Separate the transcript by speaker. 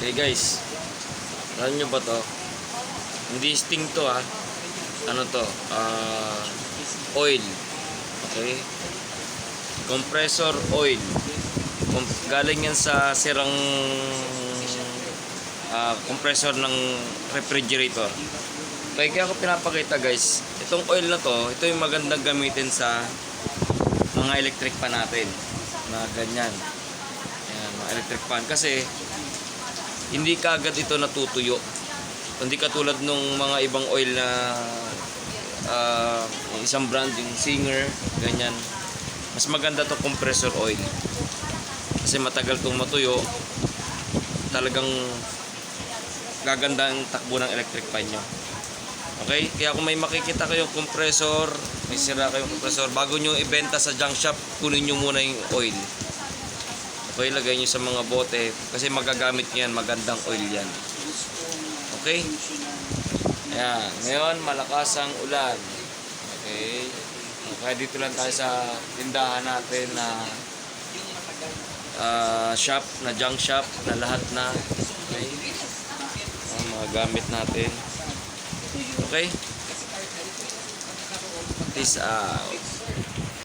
Speaker 1: Okay guys. Alam nyo ba to? Hindi sting to ha. Ano to? Ah, oil. Okay? Compressor oil. Galing yan sa sirang ah, compressor ng refrigerator. Kaya kaya ako pinapakita guys, itong oil na to, ito yung magandang gamitin sa mga electric pan natin. Na ganyan. Ayan, mga electric fan. Kasi, hindi kagad ito natutuyo. Hindi katulad nung mga ibang oil na yung isang brand, yung Singer, ganyan. Mas maganda to compressor oil. Kasi matagal tong matuyo. Talagang gaganda ang takbo ng electric fan nyo. Okay? Kaya kung may makikita kayong compressor, may sira kayong compressor, bago nyo ibenta sa junk shop, kunin nyo muna yung oil. Okay, lagay nyo sa mga bote kasi magagamit nyo yan, magandang oil yan. Okay? Ayan, ngayon malakas ang ulan. Okay? Kaya dito lang tayo sa tindahan natin na ah, shop, na junk shop, na lahat na. Okay? Ang mga gamit natin. Okay? Peace out.